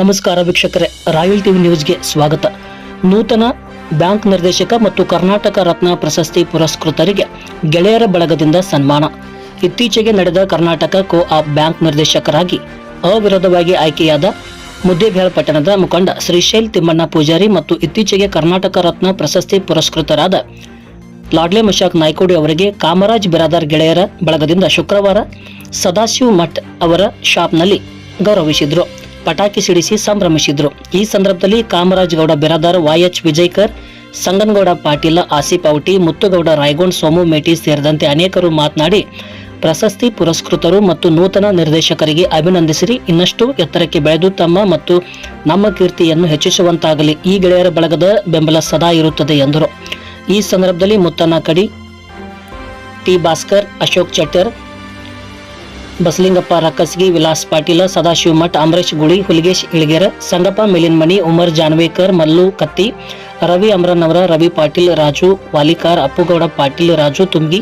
ನಮಸ್ಕಾರ ವೀಕ್ಷಕರೇ, royal TV ನ್ಯೂಸ್ಗೆ ಸ್ವಾಗತ. ನೂತನ ಬ್ಯಾಂಕ್ ನಿರ್ದೇಶಕ ಮತ್ತು ಕರ್ನಾಟಕ ರತ್ನ ಪ್ರಶಸ್ತಿ ಪುರಸ್ಕೃತರಿಗೆ ಗೆಳೆಯರ ಬಳಗದಿಂದ ಸನ್ಮಾನ. ಇತ್ತೀಚೆಗೆ ನಡೆದ ಕರ್ನಾಟಕ ಕೋ ಆಪ್ ಬ್ಯಾಂಕ್ ನಿರ್ದೇಶಕರಾಗಿ ಅವಿರೋಧವಾಗಿ ಆಯ್ಕೆಯಾದ ಮುದ್ದೇಬೇಳ ಪಟ್ಟಣದ ಮುಖಂಡ ಶ್ರೀಶೈಲ್ ತಿಮ್ಮಣ್ಣ ಪೂಜಾರಿ ಮತ್ತು ಇತ್ತೀಚೆಗೆ ಕರ್ನಾಟಕ ರತ್ನ ಪ್ರಶಸ್ತಿ ಪುರಸ್ಕೃತರಾದ ಲಾಡ್ಲೆ ಮಶಾಕ್ ನಾಯ್ಕೋಡಿ ಅವರಿಗೆ ಕಾಮರಾಜ್ ಬಿರಾದಾರ್ ಗೆಳೆಯರ ಬಳಗದಿಂದ ಶುಕ್ರವಾರ ಸದಾಶಿವ್ ಮಠ್ ಅವರ ಶಾಪ್ನಲ್ಲಿ ಗೌರವಿಸಿದ್ರು. ಪಟಾಕಿ ಸಿಡಿಸಿ ಸಂಭ್ರಮಿಸಿದ್ರು. ಈ ಸಂದರ್ಭದಲ್ಲಿ ಕಾಮರಾಜ್ ಗೌಡ ಬಿರಾದಾರ್ ವೈಎಚ್ ವಿಜಯ್ಕರ್, ಸಂಗನಗೌಡ ಪಾಟೀಲ, ಆಸಿಫ್ ಔಟಿ, ಮುತ್ತುಗೌಡ ರಾಯಗೊಂಡ್, ಸೋಮು ಮೇಟಿ ಸೇರಿದಂತೆ ಅನೇಕರು ಮಾತನಾಡಿ, ಪ್ರಶಸ್ತಿ ಪುರಸ್ಕೃತರು ಮತ್ತು ನೂತನ ನಿರ್ದೇಶಕರಿಗೆ ಅಭಿನಂದಿಸಿರಿ. ಇನ್ನಷ್ಟು ಎತ್ತರಕ್ಕೆ ಬೆಳೆದು ತಮ್ಮ ಮತ್ತು ನಮ್ಮ ಕೀರ್ತಿಯನ್ನು ಹೆಚ್ಚಿಸುವಂತಾಗಲಿ. ಈ ಗೆಳೆಯರ ಬಳಗದ ಬೆಂಬಲ ಸದಾ ಇರುತ್ತದೆ ಎಂದರು. ಈ ಸಂದರ್ಭದಲ್ಲಿ ಮುತ್ತನ ಕಡಿ ಟಿ ಭಾಸ್ಕರ್, ಅಶೋಕ್ ಚಟ್ಟರ್ ಬಸಲಿಂಗಪ್ಪ ರಕ್ಕಸ್ಗಿ ವಿಲಾಸ್ ಪಾಟೀಲ, ಸದಾಶಿವಮಠ ಅಮರೇಶ್ ಗುಳಿ ಹುಲಿಗೇಶ್ ಇಳಗೇರ, ಸಂಗಪ್ಪ ಮಿಲಿನ್ಮಣಿ ಉಮರ್ ಜಾನ್ವೇಕರ್, ಮಲ್ಲು ಕತ್ತಿ, ರವಿ ಅಮರನವರ, ರವಿ ಪಾಟೀಲ್, ರಾಜು ವಾಲಿಕಾರ್, ಅಪ್ಪುಗೌಡ ಪಾಟೀಲ್, ರಾಜು ತುಂಗಿ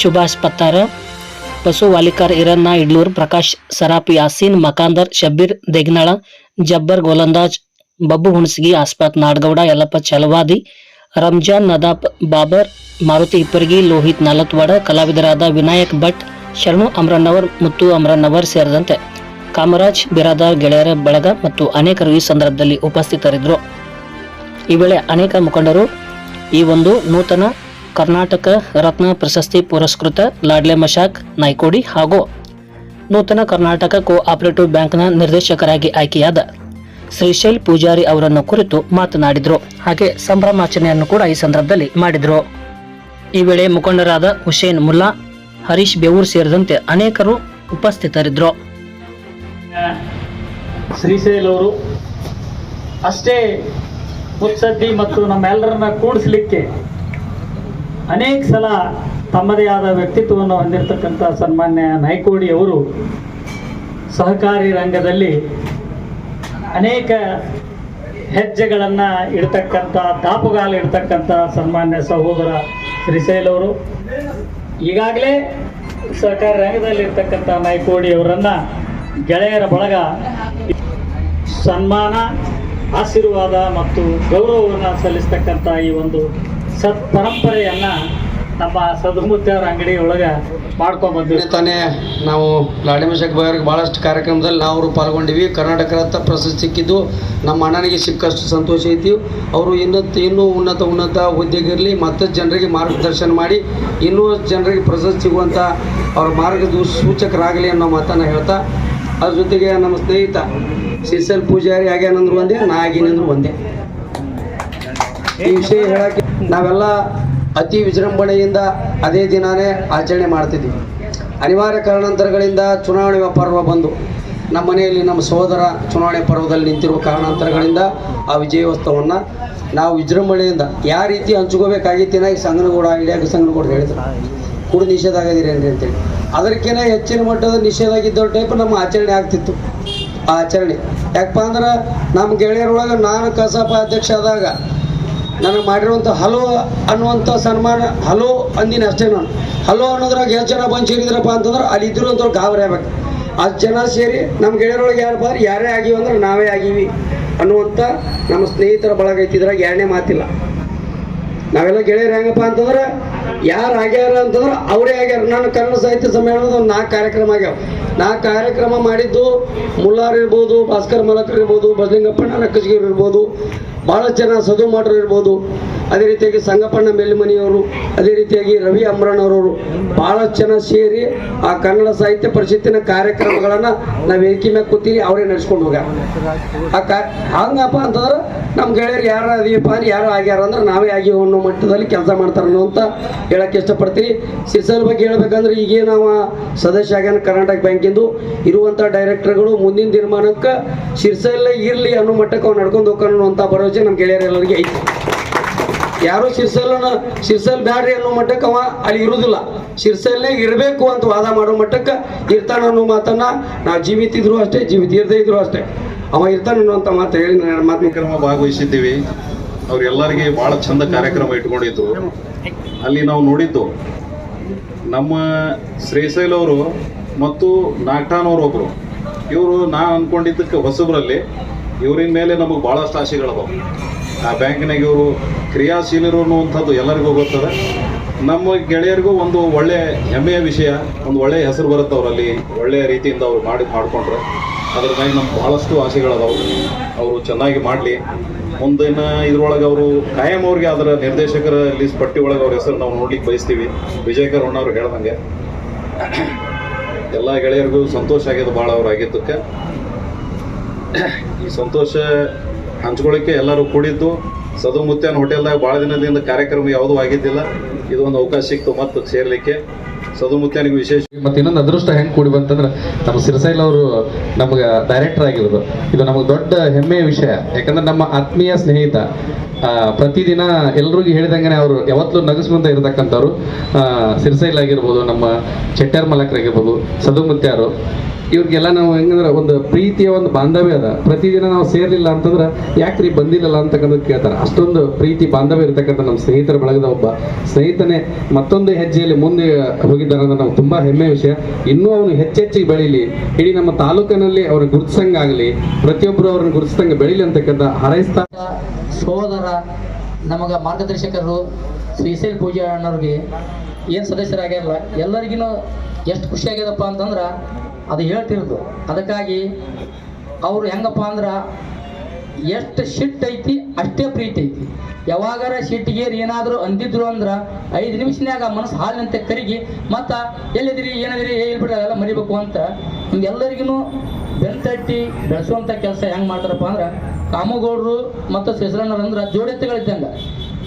ಸುಭಾಷ್ ಪತ್ತಾರ, ಬಸು ವಾಲಿಕಾರ್ ಇರನ್ನ ಇಡ್ಲೂರ್, ಪ್ರಕಾಶ್ ಸರಾಪ್, ಯಾಸೀನ್, ಮಕಾಂದರ್, ಶಬ್ಬೀರ್ ದೇಗ್ನಾಳ, ಜಬ್ಬರ್ ಗೋಲಂದಾಜ್, ಬಬ್ಬು ಹುಣಸಗಿ, ಆಸ್ಪಾತ್ ನಾಡಗೌಡ, ಯಲ್ಲಪ್ಪ ಚಲವಾದಿ, ರಂಜಾನ್ ನದಾಪ್ ಬಾಬರ್, ಮಾರುತಿ ಇಪ್ಪರ್ಗಿ ಲೋಹಿತ್ ನಾಲತ್ವಾಡ, ಕಲಾವಿದರಾದ ವಿನಾಯಕ್ ಭಟ್ ಶರಣು ಅಮರನವರ್ ಮುತ್ತು ಅಮರನವರ್ ಸೇರಿದಂತೆ ಕಾಮರಾಜ್, ಬಿರಾದಾರ್, ಗೆಳೆಯರ ಬಳಗ ಮತ್ತು ಅನೇಕರು ಈ ಸಂದರ್ಭದಲ್ಲಿ ಉಪಸ್ಥಿತರಿದ್ದರು. ಈ ವೇಳೆ ಅನೇಕ ಮುಖಂಡರು ಈ ಒಂದು ನೂತನ ಕರ್ನಾಟಕ ರತ್ನ ಪ್ರಶಸ್ತಿ ಪುರಸ್ಕೃತ ಲಾಡ್ಲೆ ಮಶಾಕ್, ನಾಯ್ಕೋಡಿ ಹಾಗೂ ನೂತನ ಕರ್ನಾಟಕ ಕೋಆಪರೇಟಿವ್ ಬ್ಯಾಂಕ್ನ ನಿರ್ದೇಶಕರಾಗಿ ಆಯ್ಕೆಯಾದ ಶ್ರೀಶೈಲ್ ಪೂಜಾರಿ ಅವರನ್ನು ಕುರಿತು ಮಾತನಾಡಿದರು. ಹಾಗೆ ಸಂಭ್ರಮಾಚರಣೆಯನ್ನು ಕೂಡ ಈ ಸಂದರ್ಭದಲ್ಲಿ ಮಾಡಿದರು. ಈ ವೇಳೆ ಮುಖಂಡರಾದ ಹುಸೇನ್ ಮುಲ್ಲಾ ಹರೀಶ್ ಬೇವೂರ್ ಸೇರಿದಂತೆ ಅನೇಕರು ಉಪಸ್ಥಿತರಿದ್ದರು. ಶ್ರೀಶೈಲ್ ಅವರು ಅಷ್ಟೇ ಮುತ್ಸದ್ದಿ ಮತ್ತು ನಮ್ಮೆಲ್ಲರನ್ನ ಕೂಡಿಸ್ಲಿಕ್ಕೆ ಅನೇಕ ಸಲ ತಮ್ಮದೇ ಆದ ವ್ಯಕ್ತಿತ್ವವನ್ನು ಹೊಂದಿರತಕ್ಕಂಥ ಸನ್ಮಾನ್ಯ ನಾಯ್ಕೋಡಿ ಅವರು ಸಹಕಾರಿ ರಂಗದಲ್ಲಿ ಅನೇಕ ಹೆಜ್ಜೆಗಳನ್ನು ಇಡ್ತಕ್ಕಂಥ, ದಾಪುಗಾಲು ಇಡ್ತಕ್ಕಂಥ ಸನ್ಮಾನ್ಯ ಸಹೋದರ ಶ್ರೀಶೈಲ್ ಅವರು. ಈಗಾಗಲೇ ಸಹಕಾರ ರಂಗದಲ್ಲಿರ್ತಕ್ಕಂಥ ನಾಯ್ಕೋಡಿ ಅವರನ್ನು ಗೆಳೆಯರ ಬಳಗ ಸನ್ಮಾನ, ಆಶೀರ್ವಾದ ಮತ್ತು ಗೌರವವನ್ನು ಸಲ್ಲಿಸ್ತಕ್ಕಂಥ ಈ ಒಂದು ಸತ್ ಪರಂಪರೆಯನ್ನು ನಮ್ಮ ಸದುಮುತ್ತವರ ಅಂಗಡಿ ಒಳಗೆ ಮಾಡ್ಕೊಂಡು ಬಂದಿವಿ. ತಾನೇ ನಾವು ಲಾಡಿಮಶಕ್ ಬೈಯವ್ರಿಗೆ ಭಾಳಷ್ಟು ಕಾರ್ಯಕ್ರಮದಲ್ಲಿ ನಾವು ಪಾಲ್ಗೊಂಡಿವಿ. ಕರ್ನಾಟಕ ರತ್ನ ಪ್ರಶಸ್ತಿ ಸಿಕ್ಕಿದ್ದು ನಮ್ಮ ಅಣ್ಣನಿಗೆ ಸಿಕ್ಕಷ್ಟು ಸಂತೋಷ ಐತಿ. ಅವರು ಇನ್ನತ್ತು ಇನ್ನೂ ಉನ್ನತ ಉನ್ನತ ಹುದ್ದೆಗಿರಲಿ ಮತ್ತೆ ಜನರಿಗೆ ಮಾರ್ಗದರ್ಶನ ಮಾಡಿ, ಇನ್ನೂ ಜನರಿಗೆ ಪ್ರಶಸ್ತಿ ಸಿಗುವಂಥ ಅವ್ರ ಮಾರ್ಗದ ಸೂಚಕರಾಗಲಿ ಅನ್ನೋ ಮಾತನ್ನು ಹೇಳ್ತಾ, ಅದ್ರ ಜೊತೆಗೆ ನಮ್ಮ ಸ್ನೇಹಿತ ಸಿಸಲ್ ಪೂಜಾರಿ ಆಗ್ಯಾನಂದ್ರು ಒಂದೇ ನಾ ಆಗಿನಂದ್ರು ಒಂದೇ ಈ ವಿಷಯ ಹೇಳಕ್ಕೆ ನಾವೆಲ್ಲ ಅತಿ ವಿಜೃಂಭಣೆಯಿಂದ ಅದೇ ದಿನಾನೇ ಆಚರಣೆ ಮಾಡ್ತಿದ್ವಿ. ಅನಿವಾರ್ಯ ಕಾರಣಾಂತರಗಳಿಂದ ಚುನಾವಣೆ ಪರ್ವ ಬಂದು ನಮ್ಮ ಮನೆಯಲ್ಲಿ ನಮ್ಮ ಸಹೋದರ ಚುನಾವಣೆ ಪರ್ವದಲ್ಲಿ ನಿಂತಿರುವ ಕಾರಣಾಂತರಗಳಿಂದ ಆ ವಿಜಯೋತ್ಸವವನ್ನು ನಾವು ವಿಜೃಂಭಣೆಯಿಂದ ಯಾವ ರೀತಿ ಹಂಚ್ಕೋಬೇಕಾಗಿತ್ತಿನ ಈ ಸಂಘನಗೂಡ ಇಡಿಯಾಗ ಸಂಘನಗೂಡ ಹೇಳಿದ್ರು. ಕೂಡ ನಿಷೇಧ ಆಗದಿರಿ ಅಂತ ಅಂತೇಳಿ. ಅದಕ್ಕಿಂತ ಹೆಚ್ಚಿನ ಮಟ್ಟದ ನಿಷೇಧ ಆಗಿದ್ದ ಟೈಪ್ ನಮ್ಮ ಆಚರಣೆ ಆಗ್ತಿತ್ತು. ಆ ಆಚರಣೆ. ಯಾಕಪ್ಪ ಅಂದ್ರೆ ನಮ್ಮ ಗೆಳೆಯರೊಳಗೆ ನಾನು ಕಸಾಪ ಅಧ್ಯಕ್ಷ ಆದಾಗ ನನಗೆ ಮಾಡಿರುವಂಥ ಹಲೋ ಅನ್ನುವಂಥ ಸನ್ಮಾನ, ಹಲೋ ಅಂದಿನ ಅಷ್ಟೇ ನಾನು. ಹಲೋ ಅನ್ನೋದ್ರಾಗ ಎಷ್ಟು ಜನ ಬಂದು ಸೇರಿದ್ರಪ್ಪ ಅಂತಂದ್ರೆ ಅಲ್ಲಿ ಇದ್ದರು ಗಾಬರಿ ಆಗ್ಬೇಕು. ಅದು ಜನ ಸೇರಿ ನಮ್ಮ ಗೆಳೆಯರೊಳಗೆ ಯಾರಪ್ಪ ಅಂದ್ರೆ ಯಾರೇ ಆಗಿವಿ ಅಂದ್ರೆ ನಾವೇ ಆಗೀವಿ ಅನ್ನುವಂಥ ನಮ್ಮ ಸ್ನೇಹಿತರ ಬಳಗ ಇದ್ರಾಗ ಎರಡನೇ ಮಾತಿಲ್ಲ. ನಾವೆಲ್ಲ ಗೆಳೆಯರು ಹೆಂಗಪ್ಪ ಅಂತಂದ್ರೆ ಯಾರು ಆಗ್ಯಾರ ಅಂತಂದ್ರೆ ಅವರೇ ಆಗ್ಯಾರ. ನಾನು ಕನ್ನಡ ಸಾಹಿತ್ಯ ಸಮ್ಮೇಳನದ ಒಂದು ನಾಲ್ಕು ಕಾರ್ಯಕ್ರಮ ಆಗ್ಯಾವ. ನಾಲ್ಕು ಕಾರ್ಯಕ್ರಮ ಮಾಡಿದ್ದು ಮುಲ್ಲಾರ್ ಇರ್ಬೋದು, ಭಾಸ್ಕರ್ ಮಲಕರ್ ಇರ್ಬೋದು ಬಸಲಿಂಗಪ್ಪಣ್ಣ ರಕ್ಕಸ್ಗಿರ್ ಇರ್ಬೋದು ಭಾಳ ಜನ ಸದು ಮಾಡ್ರು ಇರ್ಬೋದು. ಅದೇ ರೀತಿಯಾಗಿ ಸಂಗಪ್ಪಣ್ಣ ಮೇಲ್ಮನಿಯವರು, ಅದೇ ರೀತಿಯಾಗಿ ರವಿ ಅಮ್ರಣ್ಣವರವರು ಭಾಳಷ್ಟು ಜನ ಸೇರಿ ಆ ಕನ್ನಡ ಸಾಹಿತ್ಯ ಪರಿಷತ್ತಿನ ಕಾರ್ಯಕ್ರಮಗಳನ್ನು ನಾವು ವೇದಿಕೆ ಮ್ಯಾಗ ಕೂತೀನಿ ಅವರೇ ನಡ್ಸ್ಕೊಂಡು ಹೋಗ್ಯಾರ. ಆ ಕಾ, ಹಂಗಪ್ಪ ಅಂತಂದ್ರೆ ನಮ್ಮ ಗೆಳೆಯರು ಯಾರು ಅದೀವಪ್ಪ ಅಂದ್ರೆ, ಯಾರು ಆಗ್ಯಾರ ಅಂದ್ರೆ ನಾವೇ ಆಗಿ ಅನ್ನೋ ಮಟ್ಟದಲ್ಲಿ ಕೆಲಸ ಮಾಡ್ತಾರೆ ಅಂತ ಹೇಳಕ್ಕೆ ಇಷ್ಟಪಡ್ತೀನಿ ಸಿರ್ಸಲ್ ಬಗ್ಗೆ ಹೇಳ್ಬೇಕಂದ್ರೆ ಈಗೇ ನಾವು ಸದಸ್ಯ ಆಗ್ಯಾನ ಕರ್ನಾಟಕ ಬ್ಯಾಂಕಿಂದು. ಇರುವಂಥ ಡೈರೆಕ್ಟರ್ಗಳು ಮುಂದಿನ ತೀರ್ಮಾನಕ್ಕೆ ಸಿರ್ಸಲ್ಲೇ ಇರಲಿ ಅನ್ನೋ ಮಟ್ಟಕ್ಕೆ ಅವ್ನು ನಡ್ಕೊಂಡು ಹೋಗ್ಕೊಂಡು ಅಂತ ಭರವಸೆ ನಮ್ಮ ಗೆಳೆಯರೆಲ್ಲರಿಗೆ ಐತಿ. ಯಾರು ಶಿರ್ಸಲ್ನ ಶಿರ್ಸಲ್ ಬ್ಯಾಡ್ರಿ ಅನ್ನೋ ಮಟ್ಟಕ್ಕೆ ಅವ ಅಲ್ಲಿ ಇರುವುದಿಲ್ಲ ಶಿರ್ಸಲ್ನೇ ಇರಬೇಕು ಅಂತ ವಾದ ಮಾಡೋ ಮಟ್ಟಕ್ಕೆ ಇರ್ತಾನ ಅನ್ನೋ ಮಾತನ್ನ ನಾವು ಜೀವಿತ ಇದ್ರು ಅಷ್ಟೇ, ಜೀವಿತ ಇರದೇ ಇದ್ರು ಅಷ್ಟೇ. ಅವ ಇರ್ತಾನ ಅನ್ನುವಂಥ ಮಾತು ಹೇಳಿ ನಾನು ಮಾತು ಕಾರ್ಯಕ್ರಮ ಭಾಗವಹಿಸಿದ್ದೀವಿ ಅವ್ರೆಲ್ಲರಿಗೆ ಬಹಳ ಚಂದ ಕಾರ್ಯಕ್ರಮ ಇಟ್ಕೊಂಡಿದ್ದು. ಅಲ್ಲಿ ನಾವು ನೋಡಿದ್ದು, ನಮ್ಮ ಶ್ರೀಶೈಲ್ ಅವರು ಮತ್ತು ನಾಗ್ಟಾನ್ ಅವರು ಒಬ್ರು. ಇವರು ನಾ ಅನ್ಕೊಂಡಿದ್ದಕ್ಕೆ ಹೊಸಬ್ರಲ್ಲಿ ಇವರಿನ ಮೇಲೆ ನಮಗೆ ಭಾಳಷ್ಟು ಆಸೆಗಳದಾವ ಆ ಬ್ಯಾಂಕಿನಾಗ ಇವರು ಕ್ರಿಯಾಶೀಲರು ಅನ್ನುವಂಥದ್ದು ಎಲ್ಲರಿಗೂ ಗೊತ್ತದೆ. ನಮ್ಮ ಗೆಳೆಯರಿಗೂ ಒಂದು ಒಳ್ಳೆ ಹೆಮ್ಮೆಯ ವಿಷಯ, ಒಂದು ಒಳ್ಳೆಯ ಹೆಸರು ಬರುತ್ತೆ ಅವರಲ್ಲಿ ಒಳ್ಳೆಯ ರೀತಿಯಿಂದ ಅವ್ರು ಮಾಡಿ ಮಾಡಿಕೊಂಡ್ರೆ. ಅದ್ರ ಮೇಲೆ ನಮ್ಗೆ ಭಾಳಷ್ಟು ಆಸೆಗಳದಾವು ಅವರು ಚೆನ್ನಾಗಿ ಮಾಡಲಿ. ಮುಂದಿನ ಇದ್ರೊಳಗೆ ಅವರು ಕಾಯಂ ಅವ್ರಿಗೆ ಅದರ ನಿರ್ದೇಶಕರ ಲಿಸ್ಟ್ ಪಟ್ಟಿ ಒಳಗೆ ಅವ್ರ ಹೆಸರು ನಾವು ನೋಡ್ಲಿಕ್ಕೆ ಬಯಸ್ತೀವಿ. ವಿಜಯಕರ್ ಅವ್ರು ಹೇಳ್ದಂಗೆ. ಎಲ್ಲ ಗೆಳೆಯರಿಗೂ ಸಂತೋಷ ಆಗ್ಯದ ಭಾಳ ಅವ್ರು ಆಗಿದ್ದಕ್ಕೆ. ಈ ಸಂತೋಷ ಹಂಚ್ಕೊಳ್ಳಿಕ್ಕೆ ಎಲ್ಲರೂ ಕೂಡಿದ್ದು ಸದು ಮುತ್ಯಾನ್ ಹೋಟೆಲ್ದಾಗ ಭಾಳ ದಿನದಿಂದ ಕಾರ್ಯಕ್ರಮ ಯಾವುದೂ ಆಗಿದ್ದಿಲ್ಲ. ಇದು ಒಂದು ಅವಕಾಶ ಸಿಕ್ತು ಮತ್ತು ಸೇರ್ಲಿಕ್ಕೆ. ಸದು ಮುತ್ಯಾನಿಗೆ ವಿಶೇಷ ಮತ್ತೆ ಇನ್ನೊಂದು ಅದೃಷ್ಟ ಹೆಂಗೆ ಕೂಡಿ ಬಂತಂದ್ರೆ, ನಮ್ಮ ಸಿರಸೈಲ್ ಅವರು ನಮ್ಗೆ ಡೈರೆಕ್ಟರ್ ಆಗಿರೋದು. ಇದು ನಮಗೆ ದೊಡ್ಡ ಹೆಮ್ಮೆಯ ವಿಷಯ. ಯಾಕಂದ್ರೆ ನಮ್ಮ ಆತ್ಮೀಯ ಸ್ನೇಹಿತ ಪ್ರತಿದಿನ ಎಲ್ರಿಗೂ ಹೇಳಿದಂಗೆ ಅವರು ಯಾವತ್ತೂ ನಗಸ್ಕೊಂತ ಇರತಕ್ಕಂಥವ್ರು ಸಿರಸೈಲ್ ಆಗಿರ್ಬೋದು, ನಮ್ಮ ಚೆಟ್ಟಾರ್ ಮಲಕರಾಗಿರ್ಬೋದು ಸದುಮುತ್ಯಾರು. ಇವ್ರಿಗೆಲ್ಲ ನಾವು ಹೆಂಗಂದ್ರೆ ಒಂದು ಪ್ರೀತಿಯ ಒಂದು ಬಾಂಧವ್ಯ ಅದ. ಪ್ರತಿದಿನ ನಾವು ಸೇರ್ಲಿಲ್ಲ ಅಂತಂದ್ರೆ ಯಾಕ್ರಿ ಬಂದಿಲ್ಲಲ್ಲ ಅಂತಕ್ಕಂಥದ್ದು ಕೇಳ್ತಾರೆ. ಅಷ್ಟೊಂದು ಪ್ರೀತಿ ಬಾಂಧವ್ಯ ಇರತಕ್ಕಂಥ ನಮ್ಮ ಸ್ನೇಹಿತರ ಬಳಗದ ಒಬ್ಬ ಸ್ನೇಹಿತನೇ ಮತ್ತೊಂದು ಹೆಜ್ಜೆಯಲ್ಲಿ ಮುಂದೆ ಹೋಗಿದ್ದಾರೆ ಅಂದ್ರೆ ನಾವು ತುಂಬಾ ಹೆಮ್ಮೆ ವಿಷಯ. ಇನ್ನೂ ಅವನು ಹೆಚ್ಚೆಚ್ಚಿಗೆ ಬೆಳೀಲಿ. ಇಡೀ ನಮ್ಮ ತಾಲೂಕಿನಲ್ಲಿ ಅವ್ರ ಗುರುತಿಸಂಗಾಗಲಿ ಪ್ರತಿಯೊಬ್ಬರು ಅವ್ರನ್ನ ಗುರುತಿಸಂಗ ಬೆಳೀಲಿ ಅಂತಕ್ಕಂಥ ಹಾರೈಸ್ತಾ ಸೋದರ, ನಮಗೆ ಮಾರ್ಗದರ್ಶಕರು ಶ್ರೀಶೈಲ್ ಪೂಜಾ ಅಣ್ಣವ್ರಿಗೆ ಏನು ಸದಸ್ಯರಾಗ್ಯಾರಲ್ಲ ಎಲ್ಲರಿಗೂ ಎಷ್ಟು ಖುಷಿಯಾಗ್ಯದಪ್ಪ ಅಂತಂದ್ರೆ ಅದು ಹೇಳ್ತಿರೋದು. ಅದಕ್ಕಾಗಿ ಅವರು ಹೆಂಗಪ್ಪ ಅಂದ್ರೆ ಎಷ್ಟು ಶಿಟ್ ಐತಿ ಅಷ್ಟೇ ಪ್ರೀತಿ ಐತಿ. ಯಾವಾಗಾರ ಸಿಟ್ಟಿಗೆ ಏನಾದರೂ ಅಂದಿದ್ರು ಅಂದ್ರೆ ಐದು ನಿಮಿಷನಾಗ ಮನಸ್ಸು ಹಾಲಿನಂತೆ ಕರಿಗಿ, ಮತ್ತು ಎಲ್ಲಿದಿರಿ, ಏನಿದಿರಿ ಹೇಳ್ಬಿಡ್ರಿ ಅದೆಲ್ಲ ಮರಿಬೇಕು ಅಂತ ನಿಮ್ಗೆಲ್ಲರಿಗೂ ಬೆಂತಟ್ಟಿ ಬೆಳೆಸುವಂಥ ಕೆಲಸ ಹೆಂಗೆ ಮಾಡ್ತಾರಪ್ಪ ಅಂದ್ರೆ ಕಾಮಗೌಡರು ಮತ್ತು ಅಂದ್ರೆ ಜೋಡೆತ್ತುಗಳಿದ್ದಂಗೆ.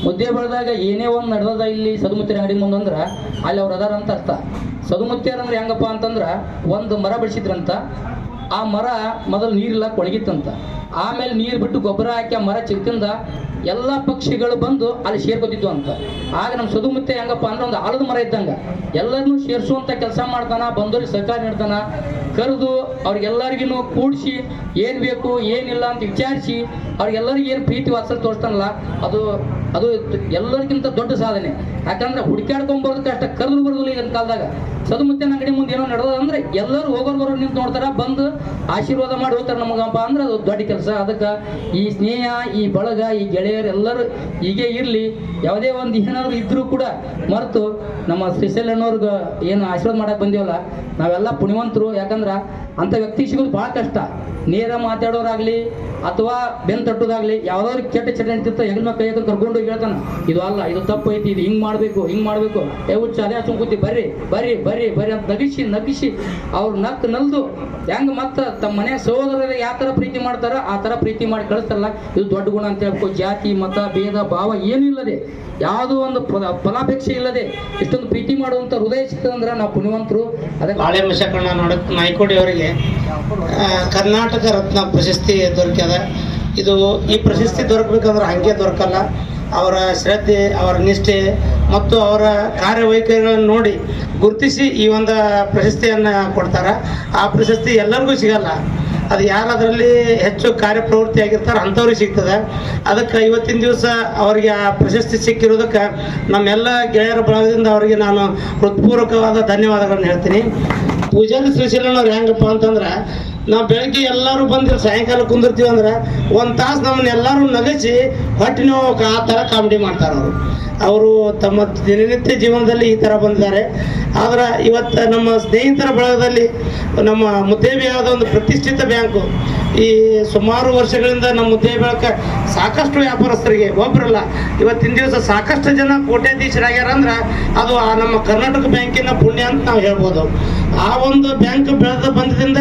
ಮುದ್ದೆ ಬೆಳೆದಾಗ ಏನೇ ಒಂದು ನಡೆದದ ಇಲ್ಲಿ ಸದುಮುತ್ತಿರ ಅಂಗಡಿ ಮುಂದೆ ಅಂದ್ರೆ, ಅಲ್ಲಿ ಅವ್ರು ಅದಾರ ಅಂತ ಅರ್ಥ. ಸದುಮುತ್ತಿಯರ್ ಅಂದ್ರೆ ಹೆಂಗಪ್ಪ ಅಂತಂದ್ರೆ, ಒಂದು ಮರ ಬೆಳೆಸಿದ್ರಂತ, ಆ ಮರ ಮೊದಲು ನೀರಿಲ್ಲ ಕೊಳಗಿತ್ತಂತ ಆಮೇಲೆ ನೀರು ಬಿಟ್ಟು ಗೊಬ್ಬರ ಹಾಕಿ ಆ ಮರ ಚಿಕ್ಕಂದ ಎಲ್ಲ ಪಕ್ಷಿಗಳು ಬಂದು ಅಲ್ಲಿ ಸೇರ್ಕೊತಿದ್ವು ಅಂತ. ಆಗ ನಮ್ಮ ಸದುಮುತ್ತೆ ಹೆಂಗಪ್ಪ ಅಂದ್ರೆ ಒಂದು ಆಲದ ಮರ ಇದ್ದಂಗ. ಎಲ್ಲರನ್ನೂ ಸೇರಿಸುವಂಥ ಕೆಲಸ ಮಾಡ್ತಾನ ಬಂದವ್ರಿಗೆ ಸಹಕಾರ ನೀಡ್ತಾನ, ಕರೆದು ಅವ್ರಿಗೆಲ್ಲರಿಗೂ ಕೂಡಿಸಿ ಏನು ಬೇಕು, ಏನಿಲ್ಲ ಅಂತ ವಿಚಾರಿಸಿ ಅವ್ರಿಗೆಲ್ಲರಿಗೂ ಏನು ಪ್ರೀತಿ ವಾತ್ಸಲ್ಯ ತೋರಿಸ್ತಾನಲ್ಲ, ಅದು ಅದು ಎಲ್ಲರಿಗಿಂತ ದೊಡ್ಡ ಸಾಧನೆ. ಯಾಕಂದ್ರೆ ಹುಡುಕ್ಯಾಡ್ಕೊಂಬರೋದಕ್ಕೆ ಅಷ್ಟ ಕರೆದು ಬರೋದಿಲ್ಲ ಈಗಿನ ಕಾಲದಾಗ. ಸದುಮುತ್ತಿನ ಅಂಗಡಿ ಮುಂದೆ ಏನೋ ನಡೆದ ಅಂದ್ರೆ ಎಲ್ಲರೂ ಹೋಗೋರು ಬರೋರು ನಿಂತು ನೋಡ್ತಾರ, ಬಂದು ಆಶೀರ್ವಾದ ಮಾಡಿ ಹೋಗ್ತಾರೆ ನಮಗಪ್ಪ ಅಂದ್ರೆ ಅದು ದೊಡ್ಡ ಕೆಲಸ. ಅದಕ್ಕೆ ಈ ಸ್ನೇಹ, ಈ ಬಳಗ, ಈ ಗೆಳೆಯರು ಎಲ್ಲರೂ ಹೀಗೆ ಇರಲಿ. ಯಾವುದೇ ಒಂದು ಏನಾದ್ರು ಇದ್ರೂ ಕೂಡ ಮರೆತು ನಮ್ಮ ಶ್ರೀಶೈಲಣ್ಣವ್ರಿಗೆ ಏನು ಆಶೀರ್ವಾದ ಮಾಡಕ್ಕೆ ಬಂದೀವಲ್ಲ, ನಾವೆಲ್ಲ ಪುಣ್ಯವಂತರು. ಯಾಕಂದ್ರೆ ಅಂಥ ವ್ಯಕ್ತಿ ಸಿಗೋದು ಭಾಳ ಕಷ್ಟ. ನೇರ ಮಾತಾಡೋರಾಗ್ಲಿ ಅಥವಾ ಬೆನ್ ತಟ್ಟೋದಾಗ್ಲಿ ಯಾವ್ದಾದ್ರು ಕೆಟ್ಟ ಚಟನೆ ಹೆಗಲ ಮೇಲೆ ಕೈ ಕರ್ಕೊಂಡು ಹೇಳ್ತಾನ, ಇದು ಅಲ್ಲ, ಇದು ತಪ್ಪು ಐತಿ, ಇದು ಹಿಂಗ್ ಮಾಡ್ಬೇಕು ಹಿಂಗ್ ಮಾಡ್ಬೇಕು. ಏ, ಹುಚ್ಚ ಅದೇ ಕೂತಿ, ಬರ್ರಿ ಬರ್ರಿ ಬರ್ರಿ ಬರ್ರಿ ಅಂತ ನಗಿಸಿ ನಗಿಸಿ ಅವ್ರು ನಕ್ ನಲ್ದು, ಹೆಂಗ್ ಮತ್ತ ತಮ್ಮ ಮನೆ ಸಹೋದರರಿಗೆ ಯಾವ ತರ ಪ್ರೀತಿ ಮಾಡ್ತಾರ ಆ ತರ ಪ್ರೀತಿ ಮಾಡಿ ಕಳಿಸ್ತಾರಲ್ಲ, ಇದು ದೊಡ್ಡ ಗುಣ ಅಂತ ಹೇಳ್ಬೇಕು ಜಾತಿ, ಮತ, ಭೇದ, ಭಾವ ಏನೂ ಇಲ್ಲದೆ, ಯಾವುದೋ ಒಂದು ಫಲ- ಫಲಾಪೇಕ್ಷೆ ಇಲ್ಲದೆ ಇಷ್ಟೊಂದು ಪ್ರೀತಿ ಮಾಡುವಂತ ಹೃದಯ ಸಿಕ್ತಂದ್ರ ನಾವು ಪುಣ್ಯವಂತರು. ಅದಕ್ಕೆ ಬಾಳೆ ಮಶಕಣ್ಣ ನೋಡಕ್ ನಾಯ್ಕೋಡಿ ಅವರಿಗೆ ಕರ್ನಾಟಕ ರತ್ನ ಪ್ರಶಸ್ತಿ ದೊರಕ್ಯದ ಇದು. ಈ ಪ್ರಶಸ್ತಿ ದೊರಕಬೇಕಂದ್ರೆ ಹಂಗೆ ದೊರಕಲ್ಲ. ಅವರ ಶ್ರದ್ಧೆ, ಅವರ ನಿಷ್ಠೆ ಮತ್ತು ಅವರ ಕಾರ್ಯವೈಖರಿಗಳನ್ನು ನೋಡಿ ಗುರುತಿಸಿ ಈ ಒಂದು ಪ್ರಶಸ್ತಿಯನ್ನು ಕೊಡ್ತಾರೆ. ಆ ಪ್ರಶಸ್ತಿ ಎಲ್ಲರಿಗೂ ಸಿಗಲ್ಲ. ಅದು ಯಾರಾದರಲ್ಲಿ ಹೆಚ್ಚು ಕಾರ್ಯಪ್ರವೃತ್ತಿ ಆಗಿರ್ತಾರೆ ಅಂಥವ್ರಿಗೆ ಸಿಗ್ತದೆ. ಅದಕ್ಕೆ ಇವತ್ತಿನ ದಿವಸ ಅವರಿಗೆ ಆ ಪ್ರಶಸ್ತಿ ಸಿಕ್ಕಿರೋದಕ್ಕೆ ನಮ್ಮೆಲ್ಲ ಗೆಳೆಯರ ಬಳಗದಿಂದ ಅವರಿಗೆ ನಾನು ಹೃತ್ಪೂರ್ವಕವಾದ ಧನ್ಯವಾದಗಳನ್ನು ಹೇಳ್ತೀನಿ. ಪೂಜಾರಿ ಶ್ರೀಶೀಲನವ್ರು ಹೆಂಗಪ್ಪ ಅಂತಂದ್ರೆ ನಾವು ಬೆಳಗ್ಗೆ ಎಲ್ಲರೂ ಬಂದಿರ ಸಾಯಂಕಾಲ ಕುಂದಿರ್ತೀವಿ ಅಂದ್ರೆ ಒಂದು ತಾಸು ನಮ್ಮನ್ನ ಎಲ್ಲರೂ ನಗಿಸಿ ಹೊಟ್ಟೆ ನೋವು ಆ ಥರ ಕಾಮಿಡಿ ಮಾಡ್ತಾರೆ ಅವರು. ಅವರು ತಮ್ಮ ದಿನನಿತ್ಯ ಜೀವನದಲ್ಲಿ ಈ ಥರ ಬಂದಿದ್ದಾರೆ. ಆದರೆ ಇವತ್ತು ನಮ್ಮ ಸ್ನೇಹಿತರ ಬಳಗದಲ್ಲಿ ನಮ್ಮ ಮುದ್ದೇಬಿಯಾದ ಒಂದು ಪ್ರತಿಷ್ಠಿತ ಬ್ಯಾಂಕು ಈ ಸುಮಾರು ವರ್ಷಗಳಿಂದ ನಮ್ಮ ಮುದ್ದೆ ಬೆಳಕ ಸಾಕಷ್ಟು ವ್ಯಾಪಾರಸ್ಥರಿಗೆ ಒಬ್ಬರಲ್ಲ ಇವತ್ತಿನ ದಿವಸ ಸಾಕಷ್ಟು ಜನ ಕೋಟ್ಯಾಧೀಶರಾಗ್ಯಾರ ಅಂದ್ರೆ ಅದು ಆ ನಮ್ಮ ಕರ್ನಾಟಕ ಬ್ಯಾಂಕಿನ ಪುಣ್ಯ ಅಂತ ನಾವು ಹೇಳ್ಬೋದು. ಆ ಒಂದು ಬ್ಯಾಂಕ್ ಬೆಳೆದ ಬಂದದಿಂದ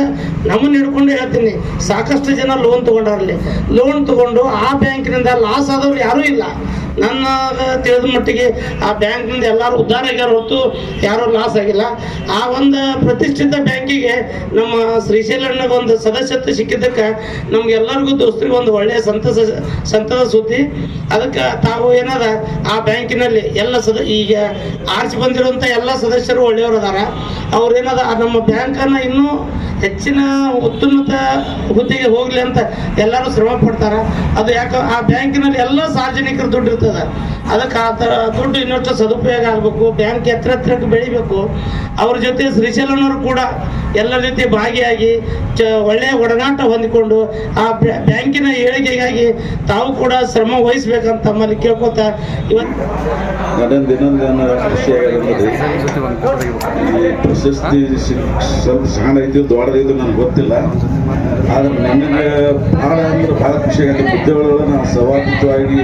ನಮ್ಮನ್ನು ಹಿಡ್ಕೊಂಡು ಹೇಳ್ತೀನಿ, ಸಾಕಷ್ಟು ಜನ ಲೋನ್ ತಗೊಂಡಾರಲ್ಲಿ. ಲೋನ್ ತಗೊಂಡು ಆ ಬ್ಯಾಂಕಿನಿಂದ ಲಾಸ್ ಆದವ್ರು ಯಾರೂ ಇಲ್ಲ. ನನ್ನ ತಿಳಿದ ಮಟ್ಟಿಗೆ ಆ ಬ್ಯಾಂಕ್ನಿಂದ ಎಲ್ಲರೂ ಉದ್ಧಾರ ಆಗ್ಯಾರ ಹೊತ್ತು ಯಾರೂ ಲಾಸ್ ಆಗಿಲ್ಲ. ಆ ಒಂದು ಪ್ರತಿಷ್ಠಿತ ಬ್ಯಾಂಕಿಗೆ ನಮ್ಮ ಶ್ರೀಶೈಲಣ್ಣಗೆ ಒಂದು ಸದಸ್ಯತ್ವ ಸಿಕ್ಕಿದ್ದಕ್ಕೆ ನಮ್ಗೆಲ್ಲರಿಗೂ ದೋಸ್ತರಿಗೆ ಒಂದು ಒಳ್ಳೆಯ ಸಂತಸ ಸಂತಸ ಸುದ್ದಿ. ಅದಕ್ಕೆ ತಾವು ಏನದ ಆ ಬ್ಯಾಂಕಿನಲ್ಲಿ ಎಲ್ಲ ಸದ, ಈಗ ಆರ್ಚ್ ಬಂದಿರುವಂಥ ಎಲ್ಲ ಸದಸ್ಯರು ಒಳ್ಳೆಯವರು ಅದಾರ. ಅವ್ರೇನದ ನಮ್ಮ ಬ್ಯಾಂಕನ್ನು ಇನ್ನೂ ಹೆಚ್ಚಿನ ಉತ್ತುನ್ನತ ಹುದ್ದೆಗೆ ಹೋಗಲಿ ಅಂತ ಎಲ್ಲರೂ ಶ್ರಮ ಪಡ್ತಾರೆ. ಅದು ಯಾಕೆ, ಆ ಬ್ಯಾಂಕಿನಲ್ಲಿ ಎಲ್ಲ ಸಾರ್ವಜನಿಕರು ದುಡ್ಡು 对吧？ಅದಕ್ಕೆ ಆ ಥರ ದುಡ್ಡು ಇನ್ನಷ್ಟು ಸದುಪಯೋಗ ಆಗಬೇಕು, ಬ್ಯಾಂಕ್ ಎತ್ತರ ಹತ್ರಕ್ಕೆ ಬೆಳಿಬೇಕು. ಅವ್ರ ಜೊತೆ ಶ್ರೀಶೈಲನವರು ಕೂಡ ಎಲ್ಲರ ಜೊತೆ ಭಾಗಿಯಾಗಿ ಚ ಒಳ್ಳೆಯ ಒಡನಾಟ ಹೊಂದಿಕೊಂಡು ಆ ಬ್ಯಾಂಕಿನ ಏಳಿಗೆಗಾಗಿ ತಾವು ಕೂಡ ಶ್ರಮ ವಹಿಸ್ಬೇಕಂತ ತಮ್ಮಲ್ಲಿ ಕೇಳ್ಕೊತ ಇವತ್ತು ಈ ಪ್ರಶಸ್ತಿ ಸಣ್ಣ ನನಗೆ ಗೊತ್ತಿಲ್ಲ. ಆದ್ರೆ ನನಗೆ ಭಾಳ ಅಂದ್ರೆ ಭಾಳ ಖುಷಿಯಾಗುತ್ತೆ ಹುದ್ದೆಗಳೊಳಗೆ ನಾನು ಸವಾಲಿತವಾಗಿ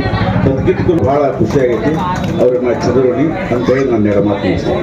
ಬದುಕಿಟ್ಕೊಂಡು ಭಾಳ ಖುಷಿ. ಆಗೈತಿ ಅವ್ರಿಗೆ ನಾ ಚಿರಋಣಿ ಅಂತೇಳಿ ನಾನು ಎರಡು ಮಾತು ಮುಗಿಸ್ತೇನೆ